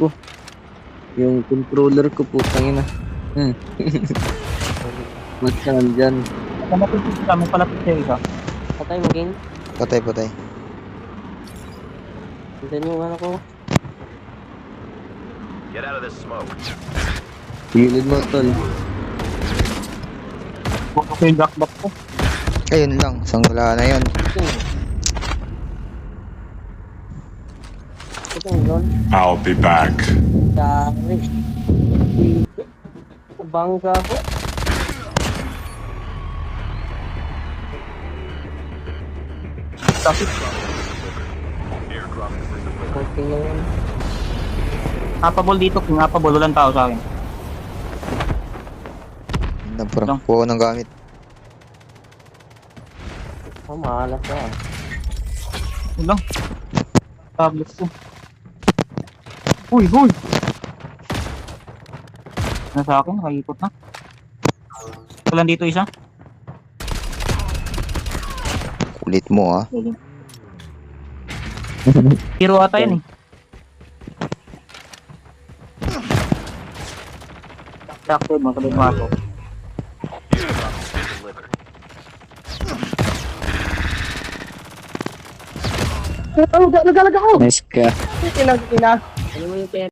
ko. Yung controller ko, putang ina. Hmm. Mas ka nandyan. Malapit sa kami, palapit sa isa. Patay mo, King. Patay, patay. Andan yung ano ko. Get out of this smoke. Gilid mo, tol. Buko ko yung jackbox ko. Ayun lang, isang wala na yun. King. Ito doon. I'll be back. Dari. Bangga ko. Tapos, Okay na yun. apabol dito, kung apabol, walang tao sa akin. Yun lang, parang Lang. kuha ng gamit. Oh, mahalas na. Lang. Tablet ko. Uy, uy! Na sa akin, nakaikot na. Walang dito isa. Kulit mo ah. Hero ata yan eh. Sakto, mga kabig maso. Delivered. Nice ka. Ano mo yung pera?